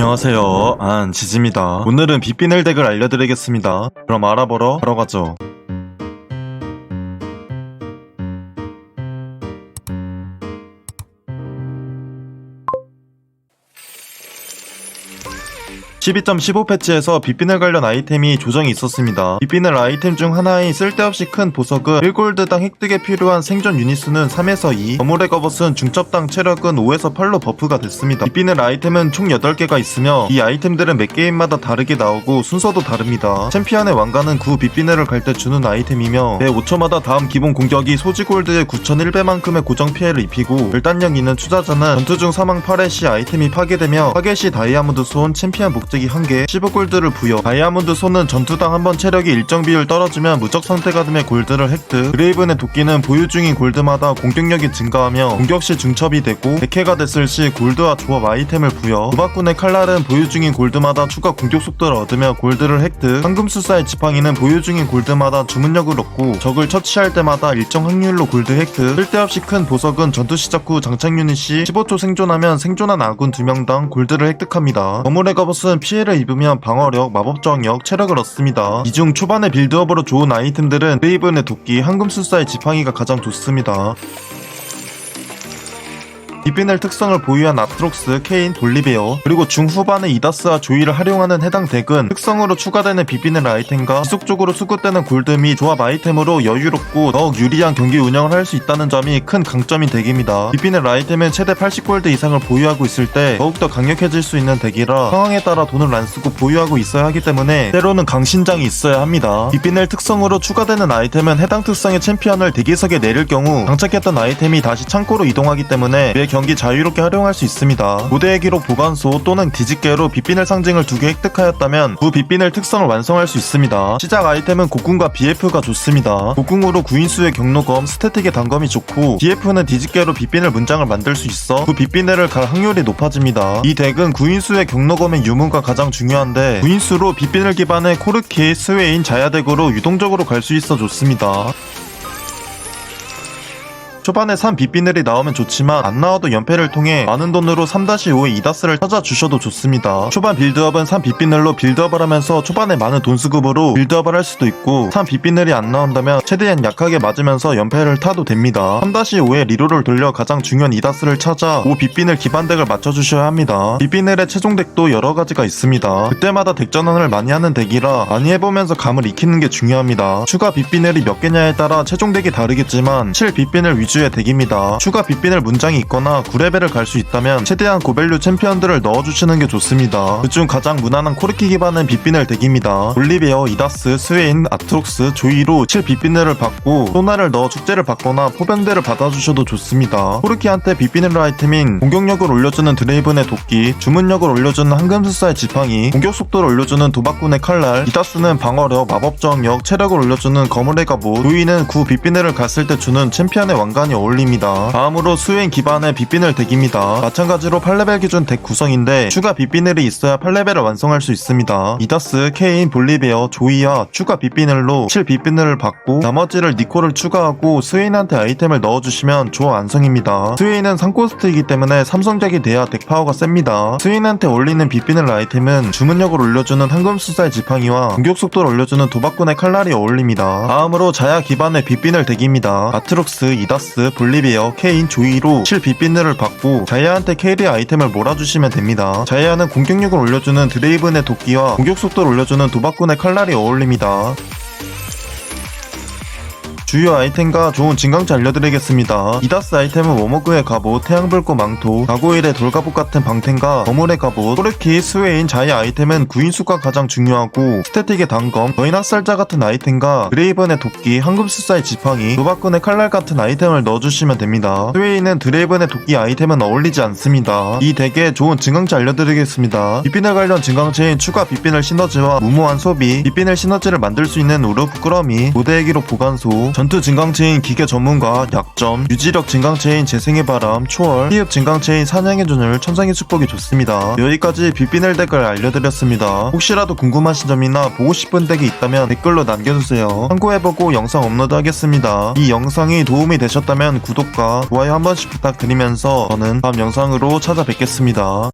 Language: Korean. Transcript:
안녕하세요. 안 지지입니다. 오늘은 빗비늘 덱을 알려드리겠습니다. 그럼 알아보러 바로 가죠. (12.15) 패치에서 빗비늘 관련 아이템이 조정이 있었습니다. 빗비늘 아이템 중 하나인 쓸데없이 큰 보석은 1골드당 획득에 필요한 생존 유닛 수는 3에서 2, 거물의 거벗은 중첩당 체력은 5에서 8로 버프가 됐습니다. 빗비늘 아이템은 총 8개가 있으며 이 아이템들은 매 게임마다 다르게 나오고 순서도 다릅니다. 챔피언의 왕관은 구 빗비늘을 갈 때 주는 아이템이며 매 5초마다 다음 기본 공격이 소지 골드의 9,100만큼의 고정 피해를 입히고 일단력 있는 투자자는 전투 중 사망 8회 시 아이템이 파괴되며 파괴 시 다이아몬드 손, 챔피언 복제 기 1개, 15골드를 부여. 다이아몬드 손은 전투당 한 번 체력이 일정 비율 떨어지면 무적 상태가 되면 골드를 획득. 그레이븐의 도끼는 보유 중인 골드마다 공격력이 증가하며 공격 시 중첩이 되고 100회가 됐을 시 골드와 조합 아이템을 부여. 도박꾼의 칼날은 보유 중인 골드마다 추가 공격 속도를 얻으며 골드를 획득. 황금수사의 지팡이는 보유 중인 골드마다 주문력을 얻고 적을 처치할 때마다 일정 확률로 골드 획득. 쓸데없이 큰 보석은 전투 시작 후 장착 유닛 시 15초 생존하면 생존한 아군 2명당 골드를 획득합니다. 거물의 갑옷은 피해를 입으면 방어력, 마법저항력, 체력을 얻습니다. 이 중 초반에 빌드업으로 좋은 아이템들은 레이븐의 도끼, 황금술사의 지팡이가 가장 좋습니다 비비넬 특성을 보유한 아트록스, 케인, 볼리베어 그리고 중후반에 이다스와 조이를 활용하는 해당 덱은 특성으로 추가되는 비비넬 아이템과 지속적으로 수급되는 골드 및 조합 아이템으로 여유롭고 더욱 유리한 경기 운영을 할 수 있다는 점이 큰 강점인 덱입니다. 비비넬 아이템은 최대 80골드 이상을 보유하고 있을 때 더욱더 강력해질 수 있는 덱이라 상황에 따라 돈을 안 쓰고 보유하고 있어야 하기 때문에 때로는 강신장이 있어야 합니다. 비비넬 특성으로 추가되는 아이템은 해당 특성의 챔피언을 대기석에 내릴 경우 장착했던 아이템이 다시 창고로 이동하기 때문에 매경 기 자유롭게 활용할 수 있습니다. 무대의 기록 보관소 또는 뒤집개로 빗비넬 상징을 두 개 획득하였다면 구 빗비넬 특성을 완성할 수 있습니다. 시작 아이템은 곡궁과 BF가 좋습니다. 곡궁으로 구인수의 경로검, 스태틱의 단검이 좋고 BF는 뒤집개로 빗비넬 문장을 만들 수 있어 구 빗비넬을 갈 확률이 높아집니다. 이 덱은 구인수의 경로검의 유무가 가장 중요한데 구인수로 빗비넬 기반의 코르키, 스웨인, 자야덱으로 유동적으로 갈 수 있어 좋습니다. 초반에 3 빗비늘이 나오면 좋지만 안 나와도 연패를 통해 많은 돈으로 3-5의 이다스를 찾아주셔도 좋습니다. 초반 빌드업은 3 빗비늘로 빌드업을 하면서 초반에 많은 돈 수급으로 빌드업을 할 수도 있고 3 빗비늘이 안 나온다면 최대한 약하게 맞으면서 연패를 타도 됩니다. 3-5의 리로를 돌려 가장 중요한 이다스를 찾아 5 빗비늘 기반덱을 맞춰주셔야 합니다. 빗비늘의 최종 덱도 여러 가지가 있습니다. 그때마다 덱 전환을 많이 하는 덱이라 많이 해보면서 감을 익히는 게 중요합니다. 추가 빗비늘이 몇 개냐에 따라 최종 덱이 다르겠지만 7 빗비늘 위주 의 덱입니다. 추가 빗비늘 문장이 있거나 9레벨을 갈 수 있다면 최대한 고밸류 챔피언들을 넣어주시는 게 좋습니다. 그중 가장 무난한 코르키 기반은 빗비늘 덱입니다. 올리베어, 이다스, 스웨인, 아트록스, 조이로 7 빗비늘을 받고 소나를 넣어 축제를 받거나 포병대를 받아주셔도 좋습니다. 코르키한테 빗비늘 아이템인 공격력을 올려주는 드레이븐의 도끼, 주문력을 올려주는 황금술사의 지팡이, 공격 속도를 올려주는 도박꾼의 칼날, 이다스는 방어력, 마법 저항력, 체력을 올려주는 거물의 갑옷, 조이는 구 빗비늘을 갔을 때 주는 챔피언의 왕관 이 어울립니다. 다음으로 수행 기반의 빗비늘 덱입니다. 마찬가지로 8레벨 기준 덱 구성인데 추가 빗비늘이 있어야 8레벨을 완성할 수 있습니다. 이다스, 케인, 볼리베어, 조이와 추가 빗비늘로 7 빗비늘을 받고 나머지를 니코를 추가하고 스웨인한테 아이템을 넣어주시면 조어 완성입니다. 스웨인은 상코스트이기 때문에 삼성작이 돼야 덱 파워가 셉니다. 스웨인한테 올리는 빗비늘 아이템은 주문력을 올려주는 황금수사의 지팡이와 공격 속도를 올려주는 도박꾼의 칼날이 어울립니다. 다음으로 자야 기반의 빗비늘 덱입니다. 아트록스, 이다스, 볼리비어, 케인, 조이로 7 빗비늘을 받고 자야한테 캐리 아이템을 몰아주시면 됩니다. 자야는 공격력을 올려주는 드레이븐의 도끼와 공격 속도를 올려주는 도박꾼의 칼날이 어울립니다. 주요 아이템과 좋은 진강치 알려드리겠습니다. 이다스 아이템은 워머그의 갑옷, 태양불꽃 망토, 가고일의 돌갑옷 같은 방템과 거물의 갑옷, 코르키, 스웨인, 자이 아이템은 구인수가 가장 중요하고 스태틱의 단검, 거인 학살자 같은 아이템과 드레이븐의 도끼, 황금수사의 지팡이, 도박꾼의 칼날 같은 아이템을 넣어주시면 됩니다. 스웨인은 드레이븐의 도끼 아이템은 어울리지 않습니다. 이 덱에 좋은 진강치 알려드리겠습니다. 빗비늘 관련 진강치인 추가 빗비늘 시너지와 무모한 소비, 빗비늘 시너지를 만들 수 있는 우르프 꾸러미, 무대의 기록 보관소, 전투 진강체인 기계 전문가 약점, 유지력 진강체인 재생의 바람, 초월, 피흡 진강체인 사냥의 준을 천상의 축복이 좋습니다. 여기까지 빗비넬 덱을 알려드렸습니다. 혹시라도 궁금하신 점이나 보고 싶은 덱이 있다면 댓글로 남겨주세요. 참고해보고 영상 업로드하겠습니다. 이 영상이 도움이 되셨다면 구독과 좋아요 한 번씩 부탁드리면서 저는 다음 영상으로 찾아뵙겠습니다.